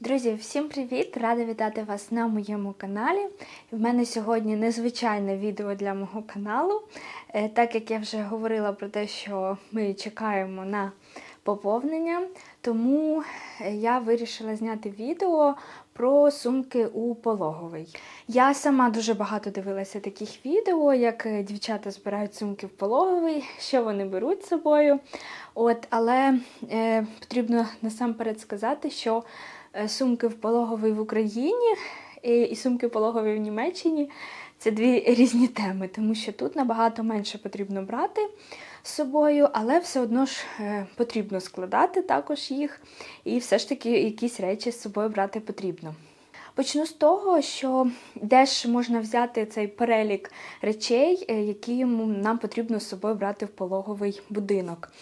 Друзі, всім привіт! Рада вітати вас на моєму каналі. В мене сьогодні незвичайне відео для мого каналу. Е, Так як я вже говорила про те, що ми чекаємо на поповнення, тому е, я вирішила зняти відео про сумки у пологовий. Я сама дуже багато дивилася таких відео, як е, дівчата збирають сумки в пологовий, що вони беруть з собою. От, але е, потрібно насамперед сказати, що сумки в пологовий в Україні і, сумки пологові в Німеччині це дві різні теми, тому що тут набагато менше потрібно брати з собою, але все одно ж е, потрібно складати також їх, і все ж таки якісь речі з собою брати потрібно. Почну з того, що де ж можна взяти цей перелік речей, е, які нам потрібно з собою брати в пологовий будинок.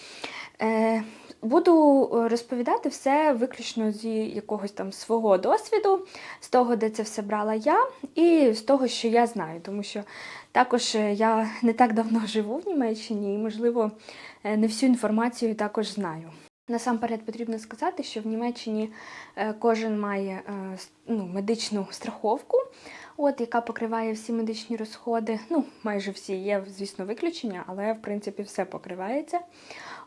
Буду е, розповідати все виключно зі якогось там свого досвіду, з того, де це все брала я, і з того, що я знаю, тому що також е, я не так давно живу в Німеччині і, можливо, е, не всю інформацію також знаю. Насамперед потрібно сказати, що в Німеччині кожен має ну, медичну страховку, от, яка покриває всі медичні розходи. Ну, майже всі є, звісно, виключення, але в принципі все покривається.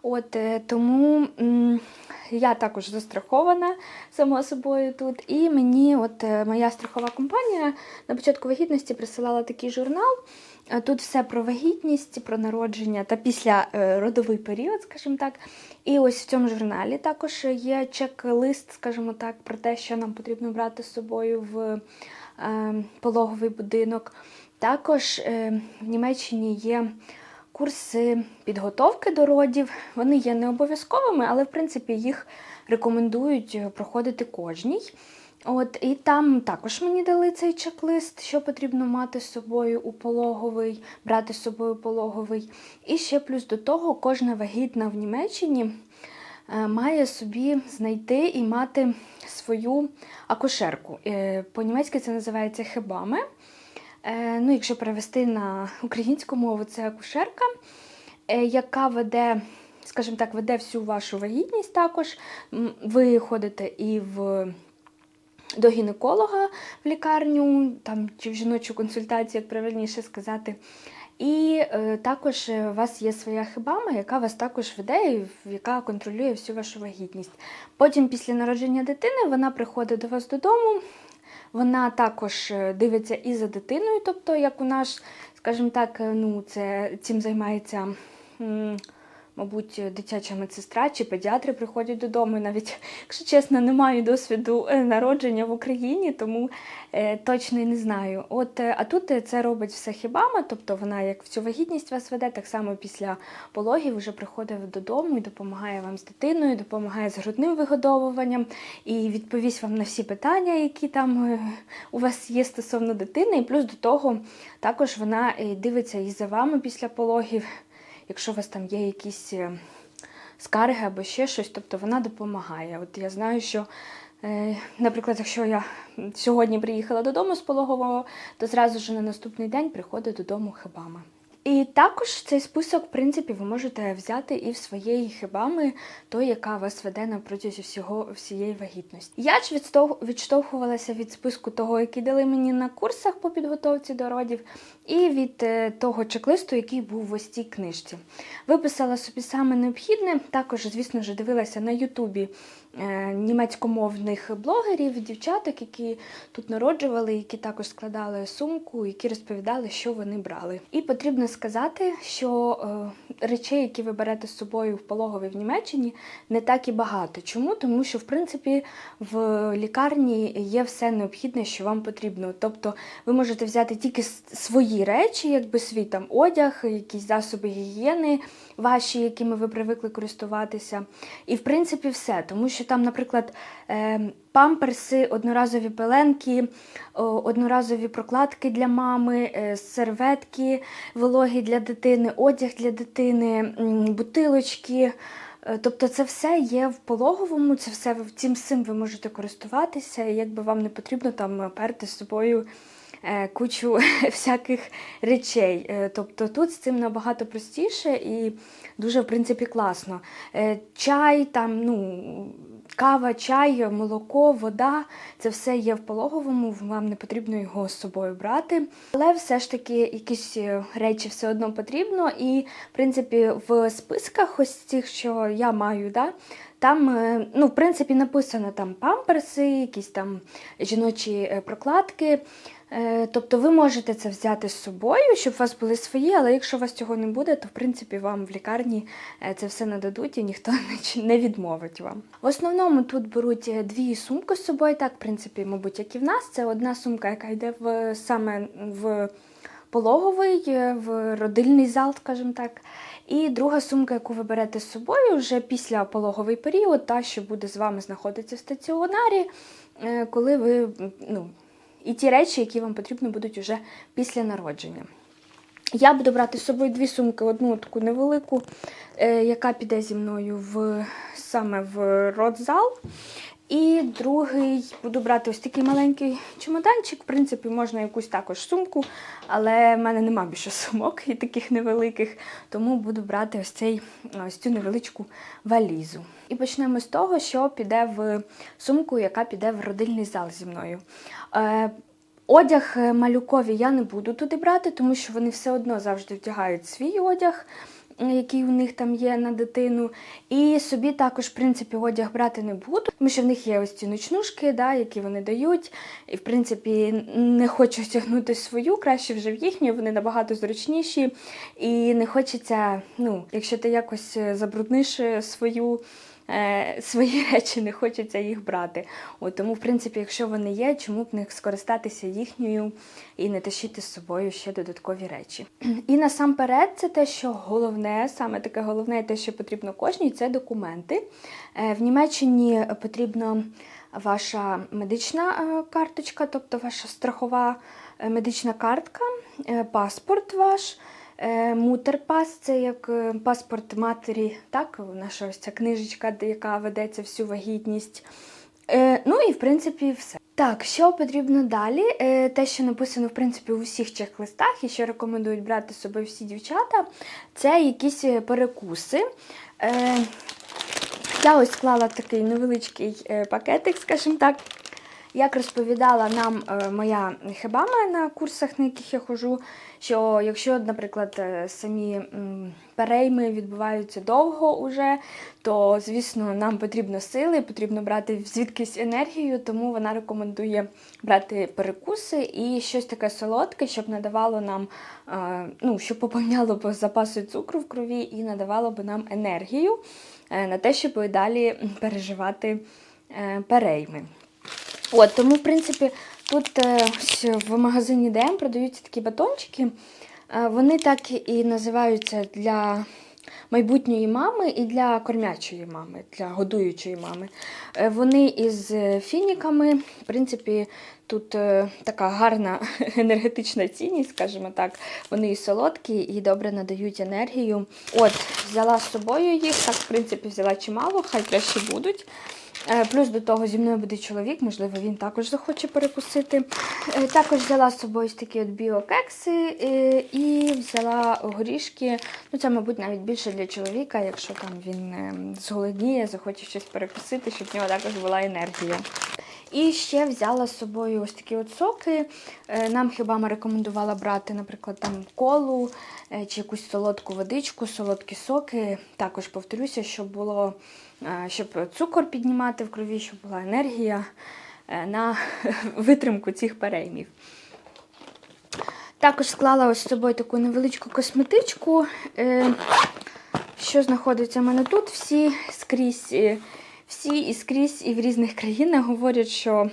От, е, тому я також застрахована само собою тут. І мені, от е, моя страхова компанія на початку вагітності присилала такий журнал. Е, Тут все про вагітність, про народження та після родовий період, скажімо так. І ось в цьому журналі також є чек-лист, скажімо так, про те, що нам потрібно брати з собою в пологовий будинок. Також в Німеччині є курси підготовки до родів. Вони є не обов'язковими, але в принципі їх рекомендують е, проходити кожній. От, і там також мені дали цей чек-лист, що потрібно мати з собою у пологовий, брати з собою пологовий. І ще плюс до того, кожна вагітна в Німеччині е, має собі знайти і мати свою акушерку. Е, По-німецьки це називається хебами. Е, Ну, якщо перевести на українську мову, це акушерка, е, яка веде, скажімо так, веде всю вашу вагітність також. Ви ходите і в до гінеколога в лікарню, там чи в жіночу консультацію, як правильніше сказати. І е, також е, у вас є своя хибама, яка вас також веде, і яка контролює всю вашу вагітність. Потім, після народження дитини, вона приходить до вас додому. Вона також е, дивиться і за дитиною, тобто, як у нас, скажімо так, е, ну, це цим займається. Мабуть, дитяча медсестра чи педіатри приходять додому. І навіть, якщо чесно, не маю досвіду е, народження в Україні, тому е, точно не знаю. От, е, а тут це робить все хібама, тобто вона як всю вагітність вас веде, так само після пологів вже приходить додому і допомагає вам з дитиною, допомагає з грудним вигодовуванням і відповість вам на всі питання, які там у вас є стосовно дитини. І плюс до того також вона дивиться і за вами після пологів якщо у вас там є якісь е, скарги або ще щось, тобто вона допомагає. От я знаю, що, е, наприклад, якщо я сьогодні приїхала додому з пологового, то зразу ж на наступний день приходить додому хибама. І також цей список, в принципі, ви можете взяти і в своєї хибами, той, яка вас веде на протязі всього всієї вагітності. Я ж відштовхувалася від списку того, який дали мені на курсах по підготовці до родів, і від е, того чек-листу, який був в ось цій книжці. Виписала собі саме необхідне. Також, звісно ж, дивилася на Ютубі німецькомовних блогерів, дівчаток, які тут народжували, які також складали сумку, які розповідали, що вони брали. І потрібно сказати, що е, речей, які ви берете з собою в пологові в Німеччині, не так і багато. Чому? Тому що, в принципі, в лікарні є все необхідне, що вам потрібно. Тобто ви можете взяти тільки свої речі, якби свій там одяг, якісь засоби гігієни ваші, якими ви привикли користуватися. І в принципі все. Тому що там, наприклад, е, памперси, одноразові пеленки, одноразові прокладки для мами, е, серветки, вологі для дитини, одяг для дитини, бутилочки. Е, Тобто це все є в пологовому, це все цим цим ви можете користуватися, і якби вам не потрібно там перти з собою е, кучу всяких речей. Е, Тобто тут з цим набагато простіше і дуже, в принципі, класно. Е, Чай, там, ну, кава, чай, молоко, вода це все є в пологовому, вам не потрібно його з собою брати. Але все ж таки якісь е, речі все одно потрібно. І, в принципі, в списках ось цих, що я маю, да, там, е, ну, в принципі, написано там памперси, якісь там жіночі е, прокладки. Е, Тобто ви можете це взяти з собою, щоб у вас були свої, але якщо у вас цього не буде, то в принципі вам в лікарні е, це все нададуть і ніхто не відмовить вам. В основному тут беруть е, дві сумки з собою, так, в принципі, мабуть, як і в нас. Це одна сумка, яка йде в саме в пологовий, в родильний зал, скажімо так. І друга сумка, яку ви берете з собою вже після пологовий період, та що буде з вами знаходитися в стаціонарі, коли ви ну, і ті речі, які вам потрібно будуть уже після народження. Я буду брати з собою дві сумки, одну таку невелику, е, яка піде зі мною в, саме в родзал. І другий буду брати ось такий маленький чемоданчик. В принципі, можна якусь також сумку, але в мене нема більше сумок і таких невеликих, тому буду брати ось цей ось цю невеличку валізу. І почнемо з того, що піде в сумку, яка піде в родильний зал зі мною. Е, Одяг е, малюкові я не буду туди брати, тому що вони все одно завжди вдягають свій одяг, який у них там є на дитину. І собі також, в принципі, одяг брати не буду, тому що в них є ось ці ночнушки, да, які вони дають. І, в принципі, не хочу тягнути свою, краще вже в їхню, вони набагато зручніші. І не хочеться, ну, якщо ти якось е, забрудниш е, свою е, свої речі, не хочеться їх брати. От, тому, в принципі, якщо вони є, чому б не скористатися їхньою і не тащити з собою ще додаткові речі. І насамперед, це те, що головне, саме таке головне, те, що потрібно кожній, це документи. Е, В Німеччині потрібна ваша медична е, карточка, тобто ваша страхова медична картка, паспорт ваш. Е, Мутерпас це як е, паспорт матері, так, наша ось ця книжечка, яка ведеться всю вагітність. Е, Ну і в принципі все. Так, що потрібно далі? Те, що написано в принципі у всіх чек-листах, і що рекомендують брати з собою всі дівчата, це якісь перекуси. Я ось склала такий невеличкий пакетик, скажімо так. Як розповідала нам е, моя хебама на курсах, на яких я ходжу, що якщо, наприклад, е, самі перейми відбуваються довго уже, то, звісно, нам потрібно сили, потрібно брати звідкись енергію, тому вона рекомендує брати перекуси і щось таке солодке, щоб надавало нам, е, ну, щоб поповняло б запаси цукру в крові і надавало б нам енергію на те, щоб і далі переживати перейми. От, тому, в принципі, тут е, ось в магазині ДМ продаються такі батончики. Е, Вони так і називаються для майбутньої мами і для кормячої мами, для годуючої мами. Е, Вони із фініками. В принципі, тут така гарна енергетична цінність, скажімо так. Вони і солодкі, і добре надають енергію. От, взяла з собою їх, так, в принципі, взяла чимало, хай краще будуть. Е, Плюс до того зі мною буде чоловік, можливо, він також захоче перекусити. Е, Також взяла з собою такі от біокекси е, і взяла горішки. Ну, це, мабуть, навіть більше для чоловіка, якщо там він зголодніє, захоче щось перекусити, щоб в нього також була енергія. І ще взяла з собою ось такі от соки. Нам хіба рекомендувала брати, наприклад, там колу чи якусь солодку водичку, солодкі соки. Також повторюся, щоб було щоб цукор піднімати в крові, щоб була енергія е, на витримку цих переймів. Також склала ось з собою таку невеличку косметичку. Е, Що знаходиться в мене тут? Всі скрізь, е, всі і скрізь і в різних країнах говорять, що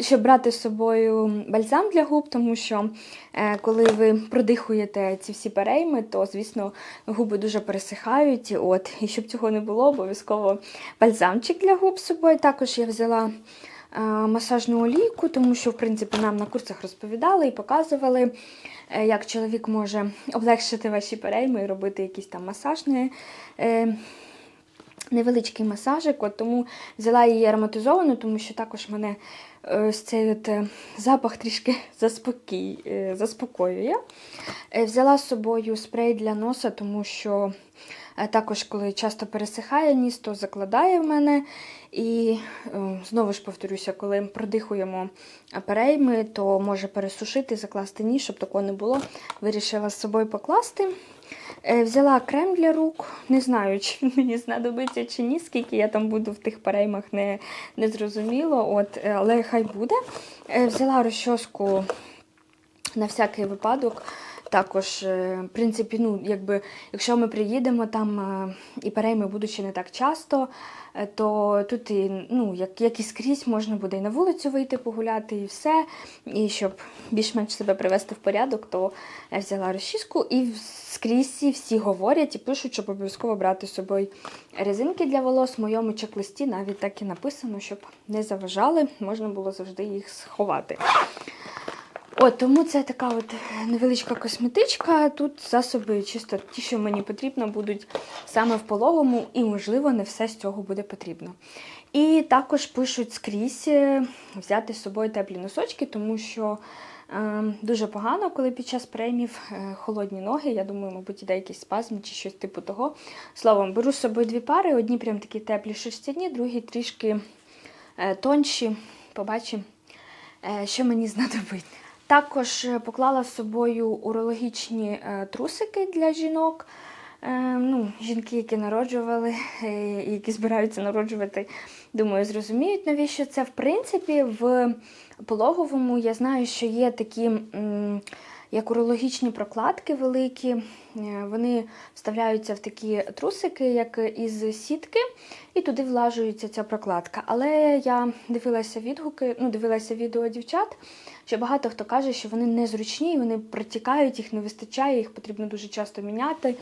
щоб брати з собою бальзам для губ, тому що е, коли ви продихуєте ці всі перейми, то, звісно, губи дуже пересихають. От, і щоб цього не було, обов'язково бальзамчик для губ з собою. Також я взяла е, масажну олійку, тому що, в принципі, нам на курсах розповідали і показували, е, як чоловік може облегшити ваші перейми і робити якісь там масажні. Е, Невеличкий масажик, от тому взяла її ароматизовану, тому що також мене ось цей от е, запах трішки заспокій, е, заспокоює. Е, Взяла з собою спрей для носа, тому що е, також, коли часто пересихає ніс, то закладає в мене. І е, знову ж повторюся, коли продихуємо перейми, то може пересушити, закласти ніс, щоб такого не було. Вирішила з собою покласти. Е, Взяла крем для рук. Не знаю, чи він мені знадобиться чи ні, скільки я там буду в тих переймах, не, не зрозуміло. От, е, але хай буде. Е, Взяла розчоску на всякий випадок. Також, е, в принципі, ну, якби, якщо ми приїдемо там е, і перейми будуть ще не так часто, е, то тут і, ну, як, як і скрізь можна буде і на вулицю вийти погуляти, і все. І щоб більш-менш себе привести в порядок, то я взяла розчіску і скрізь всі говорять і пишуть, щоб обов'язково брати з собою резинки для волос. В моєму чек-листі навіть так і написано, щоб не заважали, можна було завжди їх сховати. От, тому це така от невеличка косметичка. Тут засоби чисто ті, що мені потрібно, будуть саме в пологому, і, можливо, не все з цього буде потрібно. І також пишуть скрізь е, взяти з собою теплі носочки, тому що е, дуже погано, коли під час премів е, холодні ноги. Я думаю, мабуть, іде якийсь спазм чи щось типу того. Словом, беру з собою дві пари: одні прям такі теплі шерстяні, другі трішки е, тонші. Побачимо, е, що мені знадобить. Також е, поклала з собою урологічні е, трусики для жінок. Е, ну, жінки, які народжували, які збираються народжувати, думаю, зрозуміють, навіщо це. В принципі, в пологовому я знаю, що є такі. Як урологічні прокладки великі, Е, вони вставляються в такі трусики, як із сітки, і туди влажується ця прокладка. Але я дивилася відгуки, ну, дивилася відео дівчат, що багато хто каже, що вони незручні, вони протікають, їх не вистачає, їх потрібно дуже часто міняти.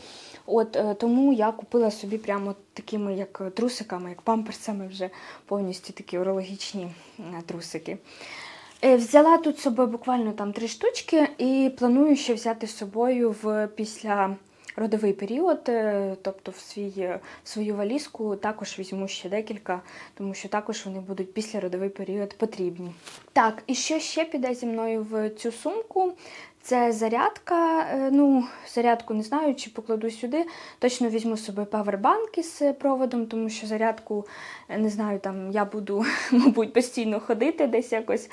От е, тому я купила собі прямо такими, як трусиками, як памперсами, вже повністю такі урологічні е, трусики. Е, Взяла тут з собою буквально там три штучки і планую ще взяти з собою в після. Родовий період, е, тобто в свій, е, в свою валізку також візьму ще декілька, тому що також вони будуть після родовий період потрібні. Так, і що ще піде зі мною в цю сумку? Це зарядка. е, Ну, зарядку не знаю, чи покладу сюди. Точно візьму з собою павербанк із проводом, тому що зарядку, е, не знаю, там я буду, мабуть, постійно ходити десь якось.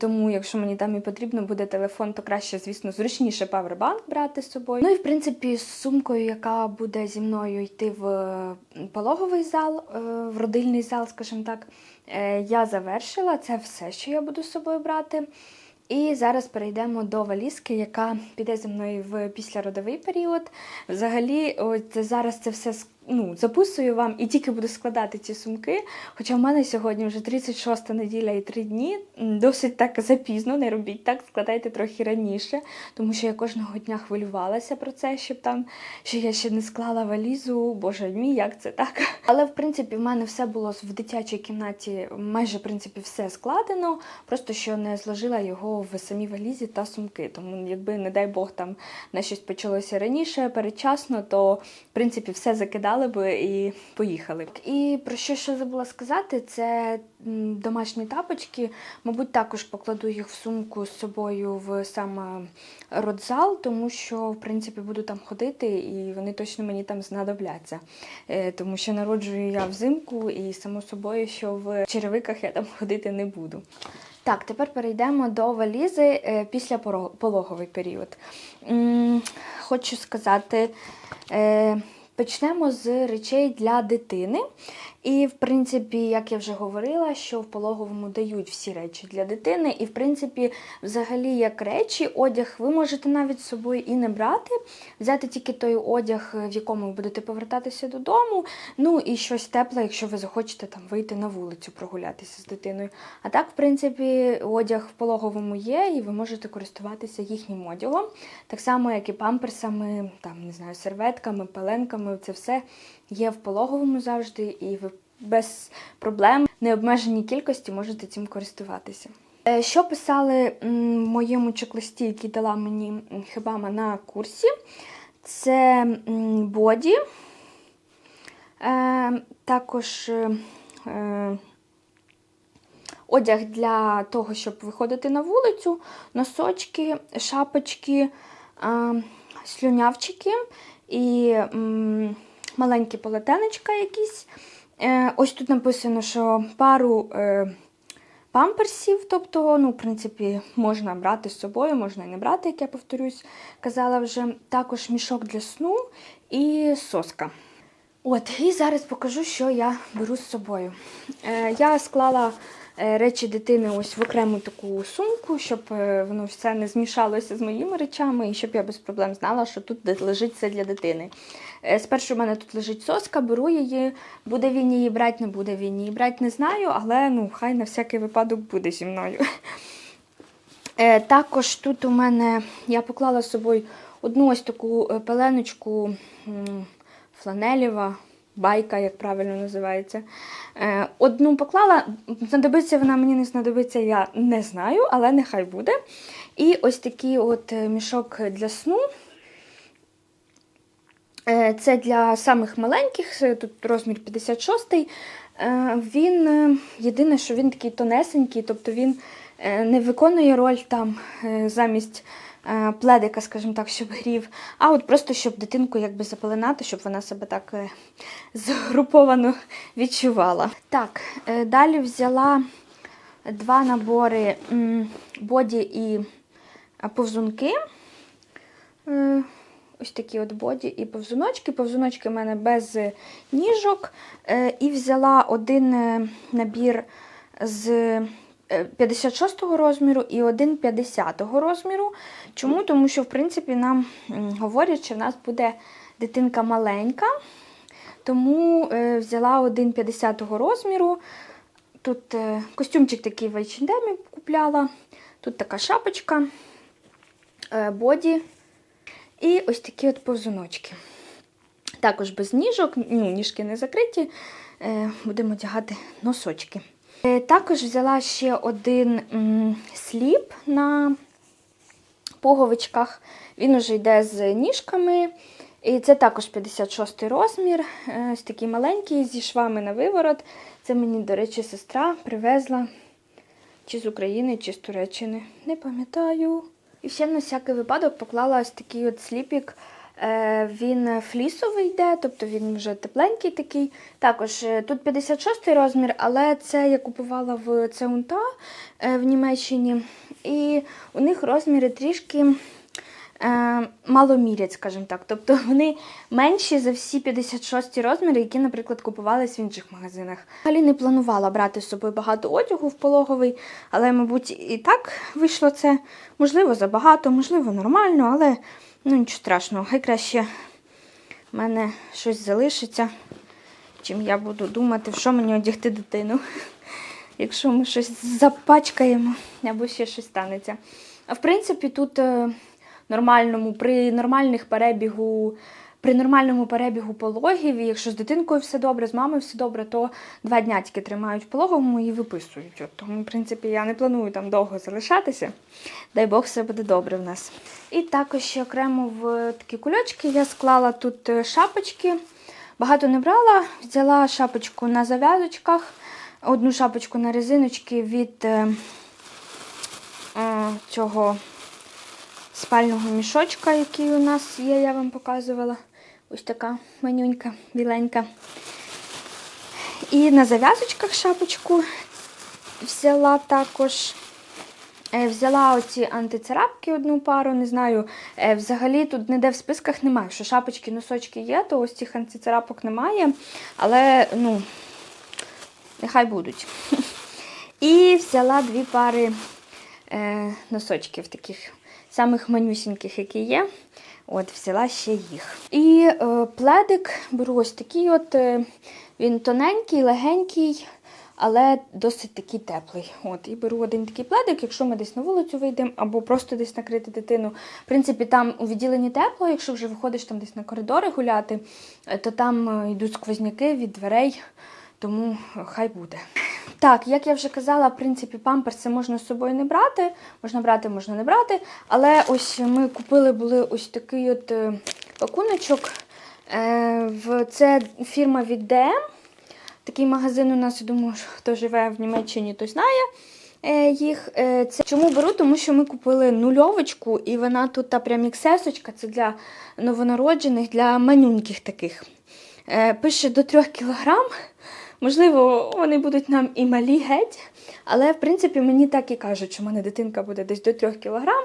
Тому, якщо мені там і потрібно буде телефон, то краще, звісно, зручніше павербанк брати з собою. Ну і в принципі, з сумкою, яка буде зі мною йти в пологовий зал, е, в родильний зал, скажімо так, я завершила. Це все, що я буду з собою брати. І зараз перейдемо до валізки, яка піде зі мною в післяродовий період. Взагалі, от зараз це все ну, записую вам і тільки буду складати ці сумки. Хоча в мене сьогодні вже 36 неділя і 3 дні. Досить так запізно, не робіть так, складайте трохи раніше, тому що я кожного дня хвилювалася про це, щоб там, що я ще не склала валізу. Боже мій, як це так? Але в принципі в мене все було в дитячій кімнаті, майже в принципі все складено, просто що не зложила його в самій валізі та сумки. Тому, якби, не дай Бог, там на щось почалося раніше, передчасно, то в принципі все закидали би і поїхали. І про що ще забула сказати, це домашні тапочки. Мабуть, також покладу їх в сумку з собою в саме родзал, тому що в принципі буду там ходити, і вони точно мені там знадобляться. Е, Тому що народжую я взимку, і само собою, що в черевиках я там ходити не буду. Так, тепер перейдемо до валізи е, після пологовий період. Хочу сказати, е, почнемо з речей для дитини. І, в принципі, як я вже говорила, що в пологовому дають всі речі для дитини. І, в принципі, взагалі, як речі, одяг ви можете навіть з собою і не брати, взяти тільки той одяг, в якому ви будете повертатися додому. Ну і щось тепле, якщо ви захочете там вийти на вулицю прогулятися з дитиною. А так, в принципі, одяг в пологовому є, і ви можете користуватися їхнім одягом. Так само, як і памперсами, там, не знаю, серветками, пеленками, це все є в пологовому завжди, і ви без проблем, необмеженій кількості можете цим користуватися. Е, Що писали в моєму чек-листі, який дала мені Хебама на курсі, це боді, е, також е, одяг для того, щоб виходити на вулицю, носочки, шапочки, слюнявчики і м, маленькі полотенечка якісь. Е, ось тут написано, що пару е, памперсів, тобто, ну, в принципі, можна брати з собою, можна і не брати, як я повторюсь, казала вже. Також мішок для сну і соска. От, і зараз покажу, що я беру з собою. Е, я склала речі дитини ось в окрему таку сумку, щоб е, воно все не змішалося з моїми речами, і щоб я без проблем знала, що тут лежить все для дитини. Е, спершу в мене тут лежить соска, беру її, буде він її брати, не буде він її брати, не знаю, але ну, хай на всякий випадок буде зі мною. Е, також тут у мене я поклала з собою одну ось таку е, пеленочку фланелєва, байка, як правильно називається. Е, одну поклала, знадобиться вона мені не знадобиться, я не знаю, але нехай буде. І ось такий от е, мішок для сну. Е, Це для самих маленьких, тут розмір 56. Е, Він єдине, що він такий тонесенький, тобто він не виконує роль там замість пледика, скажімо так, щоб грів, а от просто щоб дитинку якби запеленати, щоб вона себе так е, згруповано відчувала. Так, е, далі взяла два набори боді і е, повзунки. Е, Ось такі от боді і повзуночки. Повзуночки в мене без е, ніжок. Е, І взяла один е, набір з е, 56-го розміру і один 50-го розміру. Чому? Тому що, в принципі, нам говорять, що в нас буде дитинка маленька. Тому е, взяла один 50-го розміру. Тут е, костюмчик такий в H&M купляла. Тут така шапочка, е, боді. І ось такі от повзуночки. Також без ніжок, ну, ніжки не закриті, е, будемо одягати носочки. Е, також взяла ще один сліп на пуговичках. Він уже йде з ніжками. І це також 56 розмір. Е, ось такий маленький, зі швами на виворот. Це мені, до речі, сестра привезла чи з України, чи з Туреччини. Не пам'ятаю. І ще на всякий випадок поклала ось такий от сліпік. Е, Він флісовий йде, тобто він вже тепленький такий. Також е, тут 56 розмір, але це я купувала в Цеунта е, в Німеччині. І у них розміри трішки е, маломірять, скажімо так. Тобто вони менші за всі 56 розміри, які, наприклад, купувались в інших магазинах. Взагалі не планувала брати з собою багато одягу в пологовий, але, мабуть, і так вийшло це. Можливо, забагато, можливо, нормально, але ну нічого страшного. Хай краще в мене щось залишиться, чим я буду думати, що мені одягти дитину. Якщо ми щось запачкаємо або ще щось станеться. А в принципі, тут е, нормальному, при нормальних перебігу, при нормальному перебігу пологів, якщо з дитинкою все добре, з мамою все добре, то два дня тільки тримають в пологовому і виписують. От, тому, в принципі, я не планую там довго залишатися. Дай Бог, все буде добре в нас. І також ще окремо в такі кульочки я склала тут е, шапочки. Багато не брала, взяла шапочку на зав'язочках, одну шапочку на резиночки від е, е, цього спального мішочка, який у нас є, я вам показувала. Ось така манюнька, біленька. І на зав'язочках шапочку взяла також. Е, Взяла оці антицарапки одну пару, не знаю. е, Взагалі тут ніде в списках немає. Якщо шапочки, носочки є, то ось цих антицарапок немає. Але, ну, нехай будуть. І взяла дві пари е, носочків таких самих манюсіньких, які є. От, взяла ще їх. І е, пледик беру ось такий от. Е, він тоненький, легенький, але досить такий теплий. От, і беру один такий пледик, якщо ми десь на вулицю вийдемо, або просто десь накрити дитину. В принципі, там у відділенні тепло, якщо вже виходиш там десь на коридори гуляти, е, то там е, йдуть сквозняки від дверей, тому е, хай буде. Так, як я вже казала, в принципі, памперси можна з собою не брати. Можна брати, можна не брати. Але ось ми купили були ось такий от е, пакуночок. Е, Це фірма від DM. Такий магазин у нас, я думаю, хто живе в Німеччині, той знає е, їх. Це чому беру? Тому що ми купили нульовочку, і вона тут та прям іксесочка, це для новонароджених, для манюньких таких. Пише до 3 кілограм. Можливо, вони будуть нам і малі геть, але в принципі мені так і кажуть, що в мене дитинка буде десь до 3 кілограм.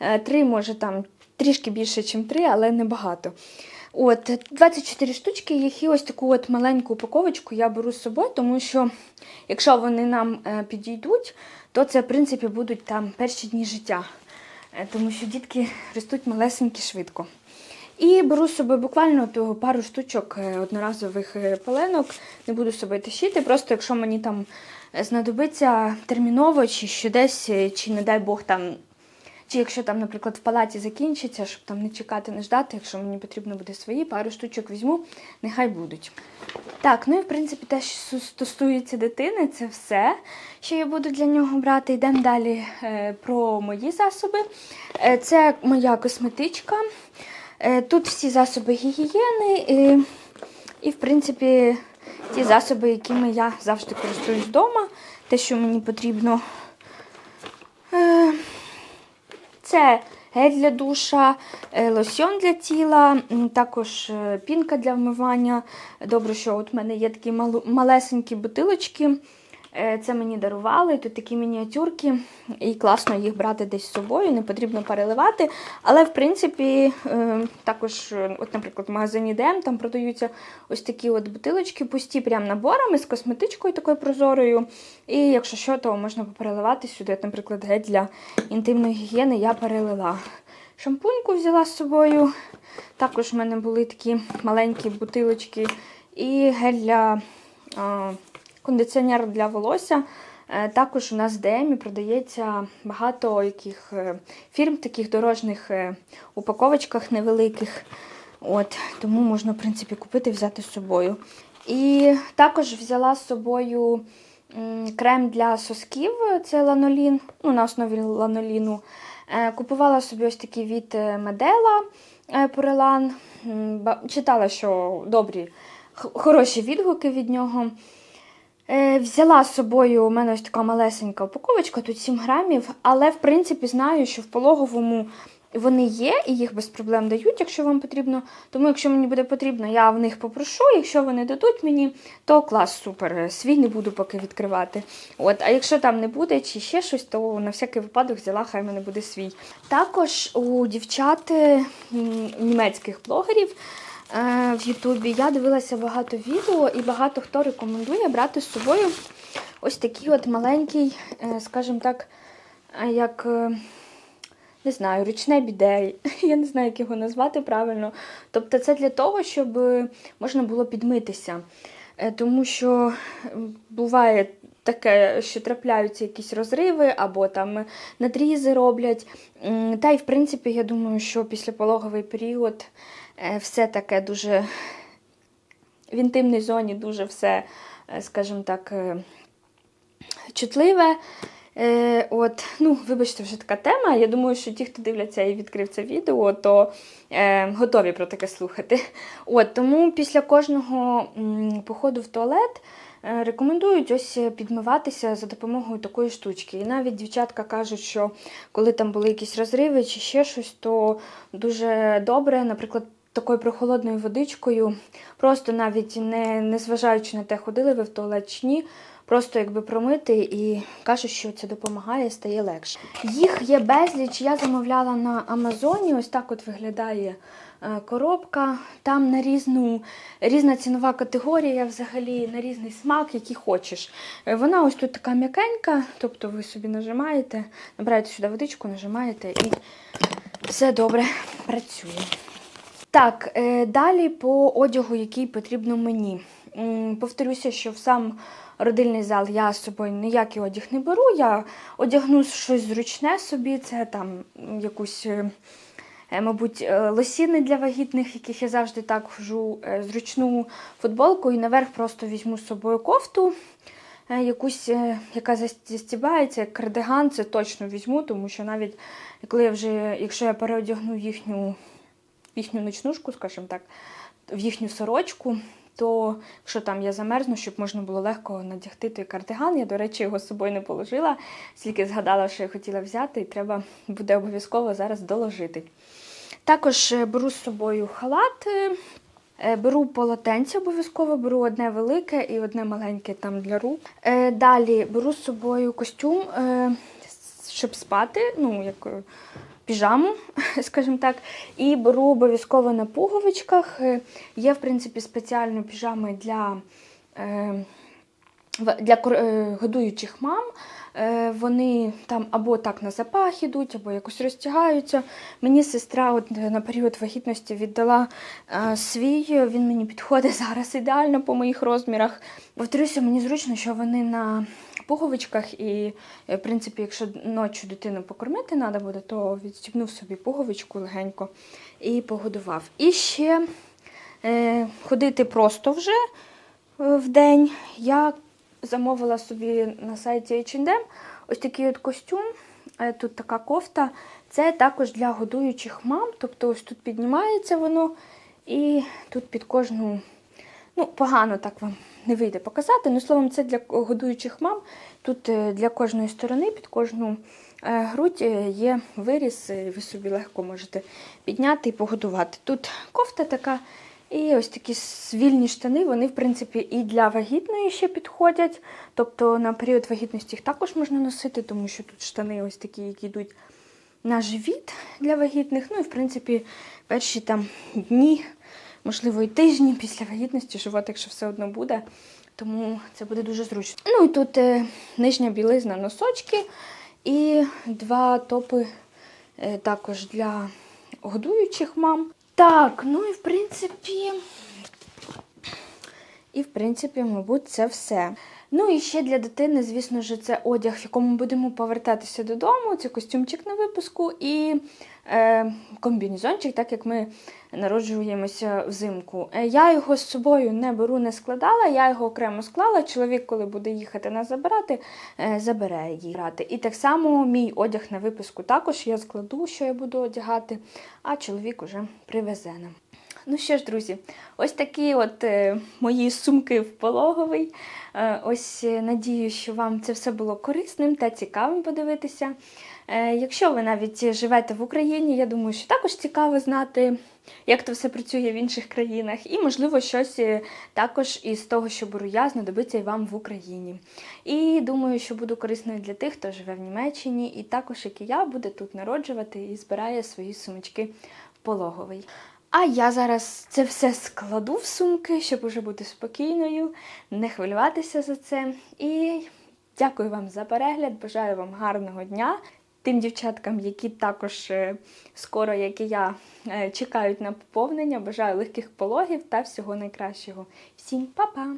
Е, Три, може, там трішки більше, ніж 3, але небагато. От, 24 штучки їх і ось таку от маленьку упаковочку я беру з собою, тому що якщо вони нам е, підійдуть, то це, в принципі, будуть там перші дні життя. Е, Тому що дітки ростуть малесенькі швидко. І беру з собою буквально пару штучок е, одноразових е, паленок. Не буду з собою тащити. Просто якщо мені там е, знадобиться терміново, чи що десь, чи не дай Бог там. Чи якщо там, наприклад, в палаті закінчиться, щоб там не чекати, не ждати, якщо мені потрібно буде свої, пару штучок візьму, нехай будуть. Так, ну і в принципі те, що стосується дитини, це все, що я буду для нього брати. Йдемо далі про мої засоби. Це моя косметичка. Е, тут всі засоби гігієни і, в принципі, ті засоби, якими я завжди користуюсь вдома. Те, що мені потрібно. Е, це гель для душа, е, лосьон для тіла, також пінка для вмивання. Добре, що от в мене є такі малесенькі бутилочки. Е, Це мені дарували, тут такі мініатюрки, і класно їх брати десь з собою, не потрібно переливати. Але, в принципі, е, також, е, от, наприклад, в магазині ДМ там продаються ось такі от бутилочки, пусті прям наборами з косметичкою такою прозорою. І якщо що, то можна переливати сюди. Наприклад, гель для інтимної гігієни я перелила. Шампуньку взяла з собою. Також в мене були такі маленькі бутилочки. І гель для кондиціонер для волосся. Е, Також у нас в ДМі продається багато яких е, фірм, таких дорожніх е, упаковочках невеликих. От, тому можна, в принципі, купити і взяти з собою. І також взяла з собою крем для сосків, це ланолін, ну, на основі ланоліну. Купувала собі ось такий від Медела Пурелан. Читала, що добрі, хороші відгуки від нього. Е, Взяла з собою у мене ось така малесенька упаковочка, тут 7 грамів, але в принципі знаю, що в пологовому вони є і їх без проблем дають, якщо вам потрібно. Тому, якщо мені буде потрібно, я в них попрошу. Якщо вони дадуть мені, то клас, супер. Свій не буду поки відкривати. От, а якщо там не буде чи ще щось, то на всякий випадок взяла, хай мене буде свій. Також у дівчат німецьких блогерів. Е, В Ютубі я дивилася багато відео, і багато хто рекомендує брати з собою ось такий от маленький, е, скажімо так, е, як не знаю, ручне біде. Я не знаю, як його назвати правильно. Тобто, це для того, щоб можна було підмитися. Тому що буває таке, що трапляються якісь розриви або там надрізи роблять. Та й в принципі, я думаю, що післяпологовий період все таке дуже в інтимній зоні дуже все, е, скажімо так, е, чутливе. Е, от, ну, вибачте, вже така тема. Я думаю, що ті, хто дивляться і відкрив це відео, то е, готові про таке слухати. От, тому після кожного м, походу в туалет е, рекомендують ось підмиватися за допомогою такої штучки. І навіть дівчатка кажуть, що коли там були якісь розриви чи ще щось, то дуже добре, наприклад, такою прохолодною водичкою, просто навіть не, не зважаючи на те, ходили ви в туалет чи ні, просто якби промити і кажуть, що це допомагає, стає легше. Їх є безліч. Я замовляла на Амазоні. Ось так от виглядає е, коробка. Там на різну різна цінова категорія, взагалі на різний смак, який хочеш. Е, Вона ось тут така м'якенька, тобто ви собі нажимаєте, набираєте сюди водичку, нажимаєте і все добре працює. Так, е, далі по одягу, який потрібно мені. Повторюся, що в сам родильний зал я з собою ніякий одяг не беру. Я одягну щось зручне собі, це там якусь, е, е, мабуть, лосіни для вагітних, яких я завжди так хожу, зручну футболку і наверх просто візьму з собою кофту. Якусь, яка застібається, кардиган, це точно візьму, тому що навіть коли я вже, якщо я переодягну їхню їхню ночнушку, скажімо так, в їхню сорочку, то якщо там я замерзну, щоб можна було легко надягти той кардиган. Я, до речі, його з собою не положила, тільки згадала, що я хотіла взяти, і треба буде обов'язково зараз доложити. Також е, беру з собою халат, е, е, беру полотенце обов'язково, беру одне велике і одне маленьке там для рук. Далі беру з собою костюм, щоб спати, ну, як піжаму, скажімо так, і беру обов'язково на пуговичках. Е, Є, в принципі, спеціальні піжами для. е, для е, годуючих мам. Вони там або так на запах ідуть, або якось розтягаються. Мені сестра от на період вагітності віддала свій, він мені підходить зараз ідеально по моїх розмірах. Повторюся, мені зручно, що вони на пуговичках, і, е, в принципі, якщо ночі дитину покормити треба буде, то відстібнув собі пуговичку легенько і погодував. І ще е, ходити просто вже е, в день. Я замовила собі на сайті H&M ось такий от костюм. Е, Тут така кофта. Це також для годуючих мам. Тобто ось тут піднімається воно, і тут під кожну. Ну, погано так вам не вийде показати. Ну, словом, це для годуючих мам. Тут е, для кожної сторони, під кожну е, грудь е, є виріз, і ви собі легко можете підняти і погодувати. Тут кофта така, і ось такі вільні штани, вони, в принципі, і для вагітної ще підходять. Тобто на період вагітності їх також можна носити, тому що тут штани ось такі, які йдуть на живіт для вагітних. Ну і в принципі перші там дні, можливо, і тижні після вагітності животик якщо все одно буде. Тому це буде дуже зручно. Ну і тут е, нижня білизна, носочки і два топи е, також для годуючих мам. Так, ну і в принципі. І, в принципі, мабуть, це все. Ну і ще для дитини, звісно ж, це одяг, в якому будемо повертатися додому. Це костюмчик на випуску і е, комбінезончик, так як ми народжуємося взимку. Е, я його з собою не беру, не складала, я його окремо склала. Чоловік, коли буде їхати нас забирати, е, забере її грати. І так само мій одяг на випуску також я складу, що я буду одягати, а чоловік уже привезе нам. Ну що ж, друзі, ось такі от е, мої сумки в пологовий. Е, ось е, надію, що вам це все було корисним та цікавим подивитися. Е, якщо ви навіть живете в Україні, я думаю, що також цікаво знати, як то все працює в інших країнах, і, можливо, щось е, також із того, що беру я, знадобиться і вам в Україні. І думаю, що буду корисною для тих, хто живе в Німеччині, і також, як і я, буде тут народжувати і збирає свої сумочки в пологовий. А я зараз це все складу в сумки, щоб уже бути спокійною, не хвилюватися за це. І дякую вам за перегляд. Бажаю вам гарного дня. Тим дівчаткам, які також е, скоро, як і я, е, чекають на поповнення. Бажаю легких пологів та всього найкращого. Всім па-па!